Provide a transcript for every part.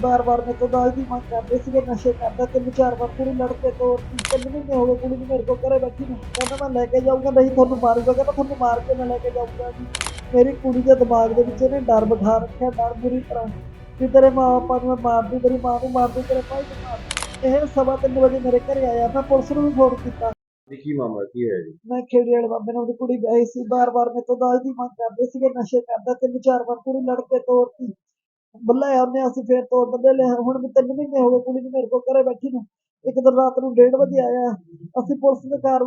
ਬਾਰ-ਬਾਰ ਮੇਰੇ ਤੋਂ ਦਾਜ ਦੀ ਮੰਗ ਕਰਦੇ ਸੀਗੇ ਨਸ਼ੇ ਕਰਦਾ ਤਿੰਨ ਚਾਰ ਵਾਰ ਕੁੜੀ ਲੜ ਕੇ ਤੋਰਤੀ ਤਿੰਨ ਮਹੀਨੇ ਹੋ ਗਏ ਕੁੜੀ ਨੂੰ ਮੇਰੇ ਕੋਲ ਘਰੇ ਬੈਠੀ ਨੂੰ। ਕਹਿੰਦਾ ਮੈਂ ਲੈ ਕੇ ਜਾਊਂਗਾ ਨਹੀਂ ਤੁਹਾਨੂੰ ਮਾਰੂਗਾ ਕਹਿੰਦਾ ਤੁਹਾਨੂੰ ਮਾਰ ਕੇ ਮੈਂ ਲੈ ਕੇ ਜਾਊਂਗਾ ਜੀ। ਮੇਰੀ ਕੁੜੀ ਦੇ ਦਿਮਾਗ ਦੇ ਵਿੱਚ ਇਹਨੇ ਡਰ ਬਿਠਾ ਰੱਖਿਆ ਡਰ ਬੁਰੀ ਤਰ੍ਹਾਂ। ਕਿ ਤੇਰੇ ਮਾਂ ਬਾਪਾਂ ਨੂੰ ਮੈਂ ਮਾਰ ਦੂੰ ਤੇਰੀ ਮਾਂ ਨੂੰ ਮਾਰ ਦੂੰ ਤੇਰੇ ਭਾਈ ਨੂੰ ਮਾਰ ਦੂੰ ਇਹ ਸਵਾ ਤਿੰਨ ਵਜੇ ਮੇਰੇ ਘਰੇ ਆਇਆ ਮੈਂ ਪੁਲਿਸ ਨੂੰ ਵੀ ਫੋਨ ਕੀਤਾ। ਕੀ ਮਾਮਲਾ ਕੀ ਹੋਇਆ ਜੀ? ਮੈਂ ਖੇੜੀ ਵਾਲੇ ਬਾਬੇ ਨਾਲ ਉਹਦੀ ਕੁੜੀ ਵਿਆਹੀ ਸੀ ਬਾਰ-ਬਾਰ ਮੇਰੇ ਤੋਂ ਦਾਜ ਦੀ ਮੰਗ ਕਰਦੇ ਸੀਗੇ ਨਸ਼ੇ ਕਰਦਾ ਤਿੰਨ ਚਾਰ ਵਾਰ ਕੁੜੀ ਲੜ ਕੇ ਤੋਰਤੀ ਬੁਲਾਇਆ ਉਹਨੇ ਅਸੀਂ ਫੇਰ ਤੋਰ ਦਿੰਦੇ ਲੈ ਹੁਣ ਵੀ ਤਿੰਨ ਮਹੀਨੇ ਹੋ ਗਏ ਕੁੜੀ ਨੂੰ ਮੇਰੇ ਕੋਲ ਘਰੇ ਬੈਠੀ ਨੂੰ। ਇੱਕ ਦਿਨ ਰਾਤ ਨੂੰ 1:30 ਵਜੇ ਆਇਆ। ਅਸੀਂ ਪੁਲਿਸ ਦੇ ਕਾਰ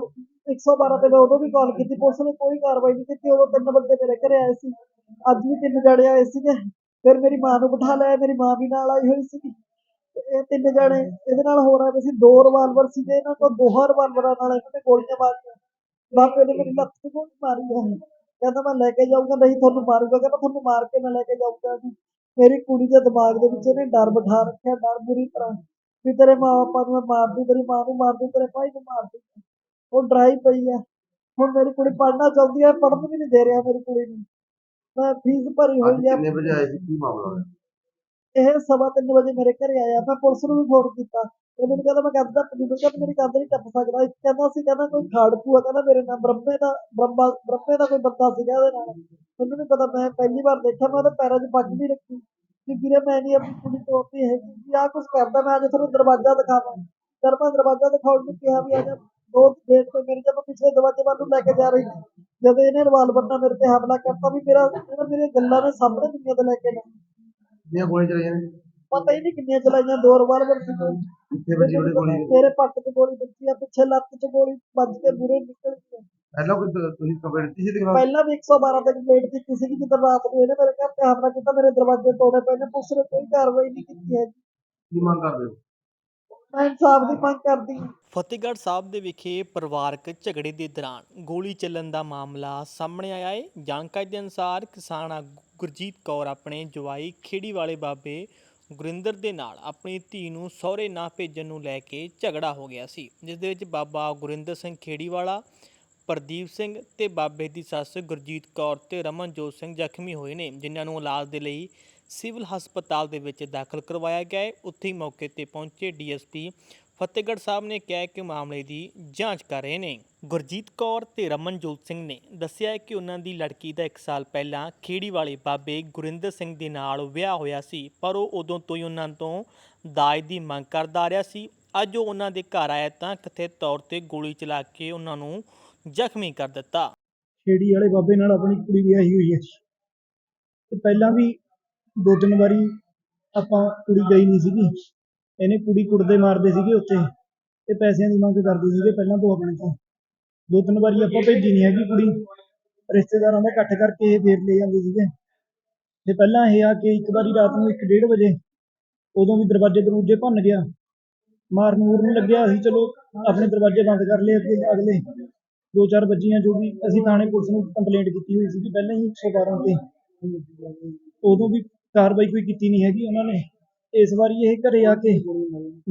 112 ਤੇ ਮੈਂ ਉਦੋਂ ਵੀ ਕਾਲ ਕੀਤੀ, ਪੁਲਿਸ ਨੇ ਕੋਈ ਕਾਰਵਾਈ ਨਹੀਂ ਕੀਤੀ, ਉਦੋਂ ਤਿੰਨ ਬੰਦੇ ਮੇਰੇ ਘਰੇ ਆਏ ਸੀ। ਅੱਜ ਵੀ ਤਿੰਨ ਜਣੇ ਆਏ ਸੀਗੇ। ਫਿਰ ਮੇਰੀ ਮਾਂ ਨੂੰ ਬਿਠਾ ਲਿਆ, ਮੇਰੀ ਮਾਂ ਵੀ ਨਾਲ ਆਈ ਹੋਈ ਸੀਗੀ। ਤੇ ਇਹ ਤਿੰਨ ਜਣੇ, ਇਹਦੇ ਨਾਲ ਹੋ ਰਿਹਾ ਸੀ, ਦੋ ਰਿਵਾਲਵਰ ਸੀਗੇ, ਇਹਨਾਂ ਕੋਲ ਦੋਹਾਂ ਰਿਵਾਲਵਰਾਂ ਨਾਲ ਇਹਨਾਂ ਨੇ ਗੋਲੀਆਂ ਮਾਰੀਆਂ। ਬਾਪੇ ਨੇ ਮੇਰੀ ਲੱਤ ਤੇ ਗੋਲੀ ਮਾਰੀ ਹੈ ਕਹਿੰਦਾ ਮੈਂ ਲੈ ਕੇ ਜਾਊਂਗਾ, ਨਹੀਂ ਤੁਹਾਨੂੰ ਮਾਰੂਗਾ। ਕਹਿੰਦਾ ਤੁਹਾਨੂੰ ਮਾਰ ਕੇ ਮੈਂ ਲੈ ਕੇ ਜਾਊਂਗਾ। ਮੇਰੀ ਕੁੜੀ ਦੇ ਦਿਮਾਗ ਦੇ ਵਿੱਚ ਇਹਨੇ ਡਰ ਬਿਠਾ ਰੱਖਿਆ ਡਰ ਬੁਰੀ ਤਰ੍ਹਾਂ। ਵੀ ਤੇਰੇ ਮਾਂ ਬਾਪਾਂ ਨੂੰ ਮੈਂ ਮਾਰ ਦੂੰ ਤੇਰੀ ਮਾਂ ਨੂੰ ਮਾਰ ਦੂੰ ਤੇਰੇ ਭਾਈ ਨੂੰ ਮਾਰ ਦੂੰ ਉਹ ਡਰਾਈ ਪਈ ਹੈ। ਹੁਣ ਮੇਰੀ ਕੁੜੀ ਪੜ੍ਹਨਾ ਚਾਹੁੰਦੀ ਹੈ ਪੜ੍ਹਨ ਵੀ ਨਹੀਂ ਦੇ ਰਿਹਾ ਮੇਰੀ ਕੁੜੀ ਨੂੰ। ਮੈਂ ਫੀਸ ਭਰੀ ਹੋਈ ਹੈ। ਕਿੰਨੇ ਵਜੇ ਆਏ ਸੀ? ਕੀ ਮਾਮਲਾ ਹੋਇਆ? ਇਹ ਸਵਾ ਤਿੰਨ ਵਜੇ ਮੇਰੇ ਘਰੇ ਆਇਆ। ਮੈਂ ਪੁਲਿਸ ਨੂੰ ਵੀ ਫੋਨ ਕੀਤਾ। ਇਹ ਮੈਨੂੰ ਕਹਿੰਦਾ ਮੈਂ ਕੰਧ ਟੱਪ ਨਹੀਂ ਕਹਿੰਦਾ ਮੇਰੀ ਕੰਧ ਨਹੀਂ ਟੱਪ ਸਕਦਾ। ਇੱਕ ਕਹਿੰਦਾ ਸੀ ਕਹਿੰਦਾ ਕੋਈ ਖਾੜਕੂ ਆ। ਕਹਿੰਦਾ ਮੇਰੇ ਨਾਲ ਬ੍ਰਹਮੇ ਦਾ ਬ੍ਰਹਮਾ ਬ੍ਰਹਮੇ ਦਾ ਕੋਈ ਬੰਦਾ ਸੀਗਾ ਉਹਦੇ ਨਾਲ। ਮੈਨੂੰ ਨਹੀਂ ਪਤਾ ਮੈਂ ਪਹਿਲੀ ਵਾਰ ਦੇਖਿਆ ਮੈਂ ਉਹਦੇ ਪੈਰਾਂ 'ਚ ਪੱਗ ਵੀ ਰੱਖੀ। ਕਿ ਵੀਰੇ ਮੈਂ ਨਹੀਂ ਆਪਣੀ ਕੁੜੀ ਤੋੜਦੀ ਹੈਗੀ ਵੀ ਆਹ ਕੁਛ ਕਰਦਾ ਮੈਂ ਅੱਜ ਤੁਹਾਨੂੰ ਦਰਵਾਜ਼ਾ ਦਿਖਾਵਾਂ। ਜਦ ਮੈਂ ਦਰਵਾਜ਼ਾ ਦਿਖਾਉਣ ਨੂੰ ਕਿਹਾ ਵੀ ਆ ਜਾ ਦੋ ਗੇਟ ਤੇ ਮੇਰੀ ਜਦ ਪਿਛਲੇ ਦਰਵਾਜ਼ੇ ਵੱਲ ਨੂੰ ਲੈ ਕੇ ਜਾ ਰਹੀ। ਜਦ ਇਹਨੇ ਰਿਵਾਲਵਰ ਨਾਲ ਮੇਰੇ ਤੇ ਹਮਲਾ ਕਰਤਾ ਵੀ ਮੇਰਾ ਇਹਨੇ ਮੇਰੀਆਂ ਗੱਲਾਂ ਨੇ ਸਾਹਮਣੇ ਦੁਨੀਆ ਤੇ ਲੈ ਕੇ ਨਾ ਕਿੰਨੀਆਂ ਗੋਲੀਆਂ ਚਲਾਈਆਂ ਨੇ? ਪਤਾ ਹੀ ਨਹੀਂ ਕਿੰਨੀਆਂ ਚਲਾਈਆਂ ਦੋ ਰਿਵਾਲਵਰ ਸੀ। ਕਿੱਥੇ ਵੱਜੀ ਉਹਦੀ ਗੋਲੀ? ਮੇਰੇ ਪੱਟ 'ਚ ਗੋਲੀ ਵੱਜੀ ਆ ਪਿੱਛੇ ਲੱਤ 'ਚ ਗੋਲੀ ਵੱਜ ਕੇ ਮੂਰੇ ਨਿਕਲ। ਆ। ਪਹਿਲਾਂ ਕੋਈ ਦ- ਤੁਸੀਂ ਕੰਪਲੇਂਟ ਦਿੱਤੀ ਸੀ ਖਿਲਾਫ ਪਹਿਲਾਂ ਵੀ 112 ਤੇ ਕੰਪਲੇਂਟ ਕੀਤੀ ਸੀ ਕਿ ਰਾਤ ਨੂੰ ਇਹਨੇ ਮੇਰੇ ਘਰ ਤੇ ਹਮਲਾ ਕੀਤਾ ਮੇਰੇ ਦਰਵਾਜ਼ੇ ਤੋੜੇ ਪਏ ਨੇ ਪੁਲਿਸ ਨੇ ਕੋਈ ਕਾਰਵਾਈ ਨਹੀਂ ਕੀਤੀ ਹੈ ਕੀ ਮੰਗ ਕਰਦੇ ਹੋ? ਮੈਂ ਇਨਸਾਫ ਦੀ ਮੰਗ ਕਰਦੀ ਹਾਂ। ਫਤਿਹਗੜ੍ਹ ਸਾਹਿਬ ਦੇ ਵਿਖੇ ਪਰਿਵਾਰਕ ਝਗੜੇ ਦੇ ਦੌਰਾਨ ਗੋਲੀ ਚੱਲਣ ਦਾ ਮਾਮਲਾ ਸਾਹਮਣੇ ਆਇਆ ਹੈ। ਜਾਣਕਾਰੀ ਦੇ ਅਨੁਸਾਰ ਕਿਸਾਨ ਆਗੂ ਗੁਰਜੀਤ ਕੌਰ ਆਪਣੇ ਜਵਾਈ ਖੇੜੀ ਵਾਲੇ ਬਾਬੇ ਗੁਰਿੰਦਰ ਦੇ ਨਾਲ ਆਪਣੀ ਧੀ ਨੂੰ ਸਹੁਰੇ ਨਾ ਭੇਜਣ ਨੂੰ ਲੈ ਕੇ ਝਗੜਾ ਹੋ ਗਿਆ ਸੀ ਜਿਸ ਦੇ ਵਿੱਚ ਬਾਬਾ ਗੁਰਿੰਦਰ ਸਿੰਘ ਖੇੜੀ ਵਾਲਾ ਪ੍ਰਦੀਪ ਸਿੰਘ ਤੇ ਬਾਬੇ ਦੀ ਸੱਸ ਗੁਰਜੀਤ ਕੌਰ ਤੇ ਰਮਨਜੋਤ ਸਿੰਘ ਜ਼ਖਮੀ ਹੋਏ ਨੇ, ਜਿਨ੍ਹਾਂ ਨੂੰ ਇਲਾਜ ਦੇ ਲਈ ਸਿਵਲ ਹਸਪਤਾਲ ਦੇ ਵਿੱਚ ਦਾਖਲ ਕਰਵਾਇਆ ਗਿਆ ਹੈ। ਉੱਥੇ ਹੀ ਮੌਕੇ ਤੇ ਪਹੁੰਚੇ ਡੀਐਸਪੀ ਫਤਿਹਗੜ੍ਹ ਸਾਹਿਬ ਨੇ ਕਿਹਾ ਕਿ ਮਾਮਲੇ ਦੀ ਜਾਂਚ ਕਰ ਰਹੇ ਨੇ। ਗੁਰਜੀਤ ਕੌਰ ਤੇ ਰਮਨਜੋਤ ਸਿੰਘ ਨੇ ਦੱਸਿਆ ਹੈ ਕਿ ਉਹਨਾਂ ਦੀ ਲੜਕੀ ਦਾ 1 ਸਾਲ ਪਹਿਲਾਂ ਖੇੜੀ ਵਾਲੇ ਬਾਬੇ ਗੁਰਿੰਦਰ ਸਿੰਘ ਦੇ ਨਾਲ ਵਿਆਹ ਹੋਇਆ ਸੀ, ਪਰ ਉਹ ਉਦੋਂ ਤੋਂ ਹੀ ਉਹਨਾਂ ਤੋਂ ਦਾਜ ਦੀ ਮੰਗ ਕਰਦਾ ਆ ਰਿਹਾ ਸੀ। ਅੱਜ ਉਹ ਉਹਨਾਂ ਦੇ ਘਰ ਆਇਆ ਤਾਂ ਕਥਿਤ ਤੌਰ ਤੇ ਗੋਲੀ ਚਲਾ ਕੇ ਉਹਨਾਂ ਨੂੰ ਜ਼ਖਮੀ ਕਰ ਦਿੱਤਾ। ਖੇੜੀ ਵਾਲੇ ਬਾਬੇ ਨਾਲ ਆਪਣੀ ਕੁੜੀ ਵਿਆਹੀ ਹੋਈ ਹੈ। ਤੇ ਪਹਿਲਾਂ ਵੀ ਦੋ ਤਿੰਨ ਵਾਰੀ ਆਪਾਂ ਕੁੜੀ ਗਈ ਨਹੀਂ ਸੀਗੀ। ਇਹਨੇ ਕੁੜੀ ਕੁੱਟਦੇ ਮਾਰਦੇ ਸੀਗੇ ਉੱਥੇ। ਤੇ ਪੈਸਿਆਂ ਦੀ ਮੰਗ ਕਰਦੇ ਸੀਗੇ ਪਹਿਲਾਂ ਤੋਂ ਆਪਣੇ ਤੋਂ। ਦੋ ਤਿੰਨ ਵਾਰੀ ਆਪਾਂ ਭੇਜੀ ਨਹੀਂ ਹੈਗੀ ਕੁੜੀ। ਰਿਸ਼ਤੇਦਾਰਾਂ ਦਾ ਇਕੱਠ ਕਰਕੇ ਇਹ ਫੇਰ ਲੈ ਜਾਂਦੇ ਸੀਗੇ। ਤੇ ਪਹਿਲਾਂ ਇਹ ਆ ਕੇ ਇੱਕ ਵਾਰੀ ਰਾਤ ਨੂੰ 1:30 ਵਜੇ ਉਦੋਂ ਵੀ ਦਰਵਾਜ਼ੇ ਦਰੂਜੇ ਭੰਨ ਗਿਆ। ਮਾਰਨ ਮੂਰਨ ਲੱਗਿਆ ਅਸੀਂ ਚਲੋ, ਆਪਣੇ ਦਰਵਾਜ਼ੇ ਬੰਦ ਕਰ ਲਏ ਅੱਗੇ, ਅਗਲੇ। ਦੋ ਚਾਰ ਵੱਜੀਆਂ ਜੋ ਵੀ ਅਸੀਂ ਥਾਣੇ ਪੁਲਿਸ ਨੂੰ ਕੰਪਲੇਂਟ ਕੀਤੀ ਹੋਈ ਸੀ ਪਹਿਲਾਂ ਹੀ 112 ਤੇ। ਉਦੋਂ ਵੀ ਕਾਰਵਾਈ ਕੋਈ ਕੀਤੀ ਨਹੀਂ ਹੈਗੀ ਉਹਨਾਂ ਨੇ। ਇਸ ਵਾਰੀ ਇਹ ਘਰੇ ਆ ਕੇ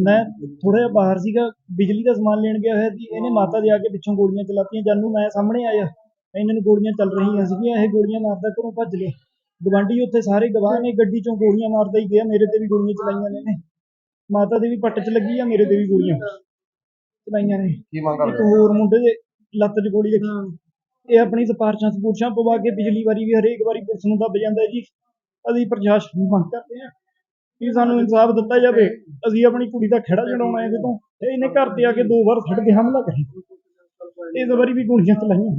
ਮੈਂ ਥੋੜਾ ਜਿਹਾ ਬਾਹਰ ਸੀਗਾ ਬਿਜਲੀ ਦਾ ਸਮਾਨ ਲੈਣ ਗਿਆ ਹੋਇਆ ਸੀ ਇਹਨੇ ਮਾਤਾ ਦੇ ਆ ਕੇ ਪਿੱਛੋਂ ਗੋਲੀਆਂ ਚਲਾਤੀਆਂ ਜਾਨੂੰ ਮੈਂ ਸਾਹਮਣੇ ਆਇਆ। ਇਹਨਾਂ ਨੂੰ ਗੋਲੀਆਂ ਚੱਲ ਰਹੀਆਂ ਸੀਗੀਆਂ ਇਹ ਗੋਲੀਆਂ ਮਾਰਦਾ ਘਰੋਂ ਭੱਜ ਲਏ। ਗਵਾਂਢੀ ਉੱਥੇ ਸਾਰੇ ਗਵਾਹ ਨੇ ਗੱਡੀ ਚੋਂ ਗੋਲੀਆਂ ਮਾਰਦਾ ਹੀ ਗਿਆ ਮੇਰੇ ਤੇ ਵੀ ਗੋਲੀਆਂ ਚਲਾਈਆਂ ਨੇ ਇਹਨੇ। ਮਾਤਾ ਦੇ ਵੀ ਪੱਟ 'ਚ ਲੱਗੀ ਆ ਮੇਰੇ ਤੇ ਵੀ ਗੋਲੀਆਂ ਚਲਾਈਆਂ ਨੇ। ਕੀ ਮੰਗ ਇੱਕ ਕਰਦੇ ਹੋ? ਹੋਰ ਮੁੰਡੇ ਦੇ ਲੱਤ 'ਚ ਗੋਲੀ ਲੱਗੀ। ਇਹ ਆਪਣੀ ਸਿਫਾਰਸ਼ਾਂ ਸਪੂਰਸ਼ਾਂ ਪਵਾ ਕੇ ਪਿਛਲੀ ਵਾਰੀ ਵੀ ਹਰੇਕ ਵਾਰੀ ਪੁਲਿਸ ਨੂੰ ਦੱਬ ਜਾਂਦਾ ਹੈ ਜੀ। ਅਸੀਂ ਪ੍ਰਸ਼ਾਸਨ ਨੂੰ ਮੰਗ ਕਰਦੇ ਹਾਂ ਕਿ ਸਾਨੂੰ ਇਨਸਾਫ ਦਿੱਤਾ ਜਾਵੇ। ਅਸੀਂ ਆਪਣੀ ਕੁੜੀ ਦਾ ਖੇੜਾ ਹੈ ਜਦੋਂ ਤੇ। ਇਹਨੇ ਘਰ ਤੇ ਆ ਕੇ ਦੋ ਵਾਰ ਛੱਡ ਕੇ ਹਮਲਾ ਕਰਿਆ। ਇਸ ਵਾਰੀ ਵੀ ਗੋਲੀਆਂ ਚਲਾਈਆਂ